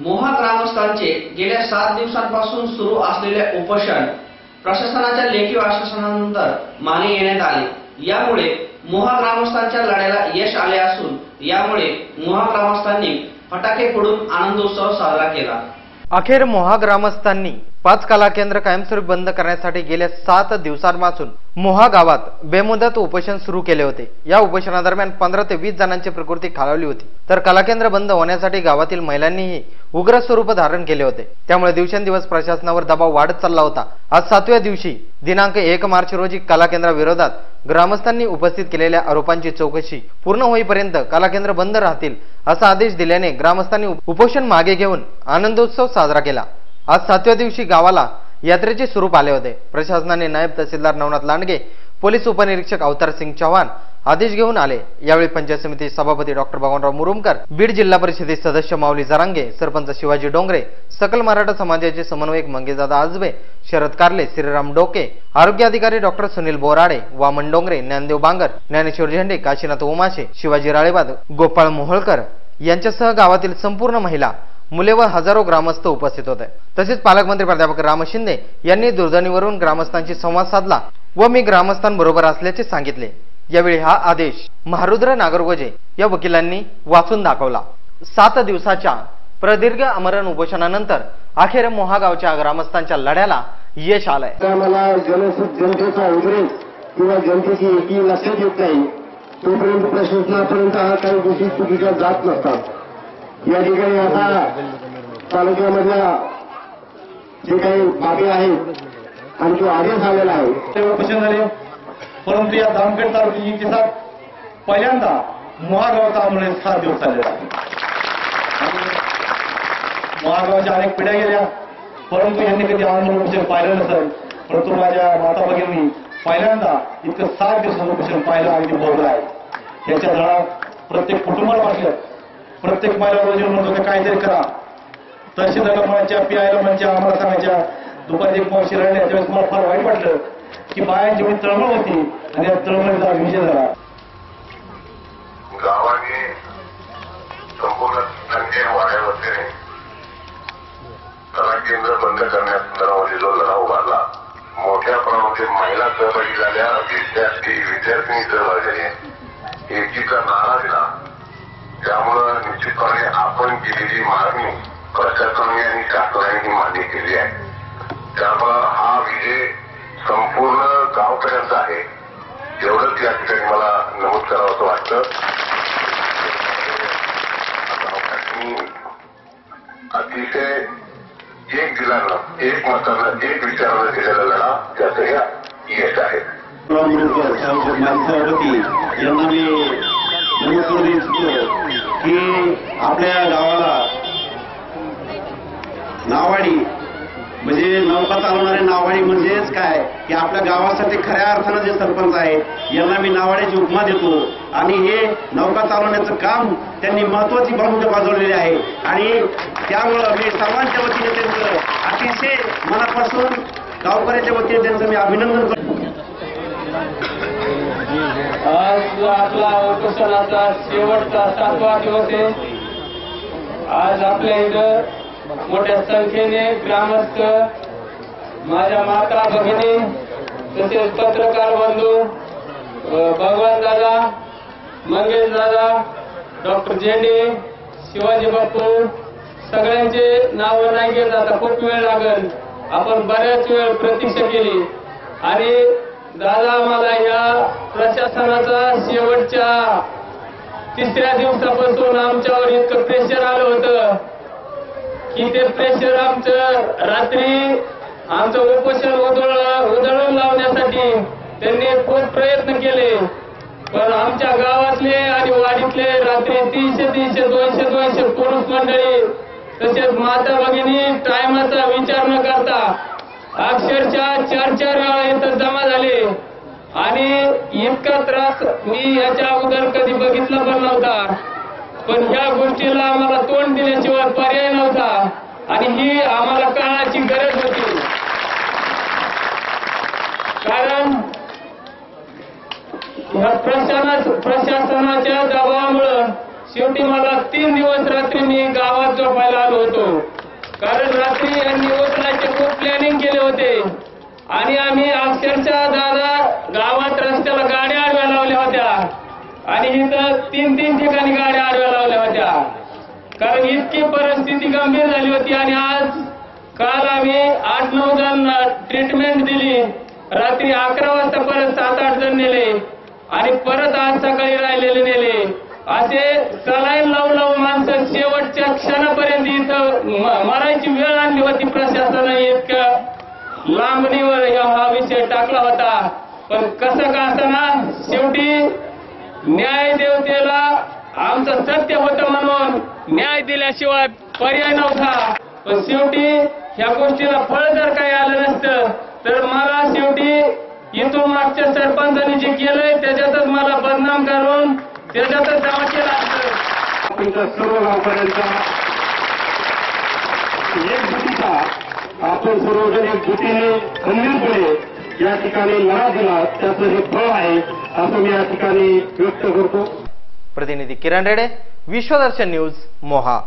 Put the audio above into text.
मोहा ग्रामस्थांचे गेल्या सात दिवसांपासून सुरू असलेले उपोषण प्रशासनाच्या लेखी आश्वासनानंतर मागे येण्यात आले. यामुळे मोहा ग्रामस्थांच्या लढ्याला यश आले असून यामुळे मोहा ग्रामस्थांनी फटाके फोडून आनंदोत्सव साजरा केला. अखेर मोहा ग्रामस्थांनी पाच कला केंद्र कायमस्वरूपी बंद करण्यासाठी गेल्या सात दिवसांपासून मोहा गावात बेमुदत उपोषण सुरू केले होते. या उपोषणादरम्यान पंधरा ते वीस जणांची प्रकृती खालावली होती. तर कला केंद्र बंद होण्यासाठी गावातील महिलांनीही उग्र स्वरूप धारण केले होते. त्यामुळे दिवसेंदिवस प्रशासनावर दबाव वाढत चालला होता. आज सातव्या दिवशी दिनांक एक मार्च रोजी कला केंद्राविरोधात ग्रामस्थांनी उपस्थित केलेल्या आरोपांची चौकशी पूर्ण होईपर्यंत कलाकेंद्र बंद राहतील असा आदेश दिल्याने ग्रामस्थांनी उपोषण मागे घेऊन आनंदोत्सव साजरा केला. आज सातव्या दिवशी गावाला यात्रेचे स्वरूप आले होते. प्रशासनाने नायब तहसीलदार नवनाथ लांडगे पोलीस उपनिरीक्षक अवतार सिंग चव्हाण आदेश घेऊन आले. यावेळी पंचायत समिती सभापती डॉक्टर भगवानराव मुरुमकर बीड जिल्हा परिषदेचे सदस्य माऊली जरांगे सरपंच शिवाजी डोंगरे सकल मराठा समाजाचे समन्वयक मंगेशदादा आजबे शरद कारले श्रीराम डोके आरोग्य अधिकारी डॉक्टर सुनील बोराडे वामन डोंगरे ज्ञानदेव बांगर ज्ञानेश्वर झेंडे काशीनाथ उमाशे शिवाजी राळेबाद गोपाळ मोहोळकर यांच्यासह गावातील संपूर्ण महिला मुले व हजारो ग्रामस्थ उपस्थित होते. तसेच पालकमंत्री प्राध्यापक राम शिंदे यांनी दूरध्वनीवरून ग्रामस्थांशी संवाद साधला व मी ग्रामस्थांबरोबर असल्याचे सांगितले. यावेळी हा आदेश महारुद्र नागरगोजे या वकिलांनी वाचून दाखवला. सात दिवसाच्या प्रदीर्घ आमरण उपोषणानंतर अखेर मोहागावच्या ग्रामस्थांच्या लढ्याला यश आलंय. मला जन जनतेचा उद्रेक किंवा जनतेची एकी लक्षात येत नाही तोपर्यंत प्रशासनापर्यंत हा काही गोष्टी चुकीच्या जात नसतात. या ठिकाणी आता तालुक्यामधल्या जे काही बाबी आहेत आणि तो आदेश आलेला आहे. ते उपोषण झाले. परंतु या धामखेड तालुक्याच्या इतिहासात पहिल्यांदा महागावचा आंदोलन सहा दिवस चाललेला आहे. महागावाच्या अनेक पिढ्या गेल्या. परंतु यांनी कधी आनंद उपोषण पाहिलं नसेल. परंतु माझ्या माता भगिनी पहिल्यांदा इतकं सात दिवसाचं उपोषण पाहिलं अगदी बोललं आहे. याच्या धडा प्रत्येक कुटुंबाला वाटलं प्रत्येक महिला रोजी म्हणतो होते काहीतरी करा. तहसीलदार म्हणायच्या पियायला म्हणायच्या आम्हाला सांगायच्या दुपारी एक पावशी राहिले त्यावेळेस मला फार वाईट वाटलं. की बाया जेवढी तळमळ होती आणि या तळमळीचा विजय झाला. गावाने संपूर्ण संजय वाड्यावरती कला केंद्र बंद करण्यासंदर्भामध्ये जो लढा उभारला. मोठ्या प्रमाणामध्ये महिला सहभागी झाल्या विद्यार्थी विद्यार्थिनी सहभागी झाली एकीचा नारा दिला. त्यामुळं निश्चितपणे आपण केलेली मागणी प्रशासनाने आणि शासनाने मान्य केली आहे. त्यामुळं हा विजय संपूर्ण गावकऱ्यांचा आहे. एवढंच या ठिकाणी मला नमूद करावं असं वाटतं अतिशय एक दिलानं एक मतानं एक विचारानं केलेला लढा त्याचं या यश आहे. यांना मी की आपल्या गावाला नावाडी म्हणजे नौका चालवणारे नावाडे म्हणजेच काय? की आपल्या गावासाठी खऱ्या अर्थानं जे सरपंच आहे यांना मी नावाड्याची उपमा देतो. आणि हे नौका चालवण्याचं काम त्यांनी महत्वाची भूमिका बजावलेली आहे. आणि त्यामुळं मी सर्वांच्या वतीने त्यांचं अतिशय मनापासून गावकऱ्याच्या वतीने त्यांचं मी अभिनंदन करतो. आज आपला उपोषणाचा शेवटचा सातवा दिवस आहे. आज आपल्या इथं मोठ्या संख्येने ग्रामस्थ माझ्या माता भगिनी तसेच पत्रकार बंधू भगवान दादा मंगेश दादा डॉक्टर झेंडे शिवाजी बापू सगळ्यांचे नाव नाही घेत आता खूप वेळ लागेल. आपण बऱ्याच वेळ प्रतीक्षा केली. आणि दादा मला या प्रशासनाचा शेवटच्या तिसऱ्या दिवसापासून आमच्यावर इतकं प्रेशर आलं होतं. की ते प्रेशर आमचं रात्री आमचं उपोषण उधळून लावण्यासाठी त्यांनी खूप प्रयत्न केले. पण आमच्या गावातले आणि वाडीतले रात्री तीनशे तीनशे दोनशे दोनशे पुरुष मंडळी तसेच माता भगिनी टायमाचा विचार न करता अक्षरशः चार चार वेळा इथं जमा झाले. आणि इतका त्रास मी याच्या अगोदर कधी बघितला पण नव्हता. पण ह्या गोष्टीला आम्हाला तोंड दिल्याशिवाय पर्याय नव्हता. आणि ही आम्हाला काळाची गरज होती. कारण प्रशासनाच्या दबावामुळं शेवटी मला तीन दिवस रात्री मी गावात झोपायला आलो होतो. कारण रात्री यांनी उचलायचे खूप प्लॅनिंग केले होते. आणि आम्ही अक्षरशः दादा गावात रस्त्याला गाड्या आणि इथं तीन तीन ठिकाणी गाड्या आडव्या लावल्या होत्या. कारण इतकी परिस्थिती गंभीर झाली होती आणि आज काल आम्ही आठ नऊ जण ट्रीटमेंट दिली. रात्री अकरा वाजता परत सात आठ जण नेले आणि परत आज सकाळी राहिलेले नेले. असे सलाईन लावून लावून माणसं शेवटच्या क्षणापर्यंत इथं मरायची वेळ आणली होती प्रशासनाने इतकं लांबणीवर हा विषय टाकला होता. पण कसं का असताना शेवटी न्याय देवतेला आमचं सत्य होतं म्हणून न्याय दिल्याशिवाय पर्याय नव्हता. पण शेवटी ह्या गोष्टीला फळ जर काही आलं नसतं तर मला शेवटी इथून मागच्या सरपंचांनी जे केलंय त्याच्यातच मला बदनाम करून त्याच्यातच दावा केला असतं. तुमच्या सर्व गावकऱ्यांचा आपण सर्वजण एकजुटीने खंबीरपणे या ठिकाणी लढा दिला त्याचं हे फळ आहे असं मी या ठिकाणी व्यक्त करतो. प्रतिनिधी किरण रेडे विश्वदर्शन न्यूज मोहा.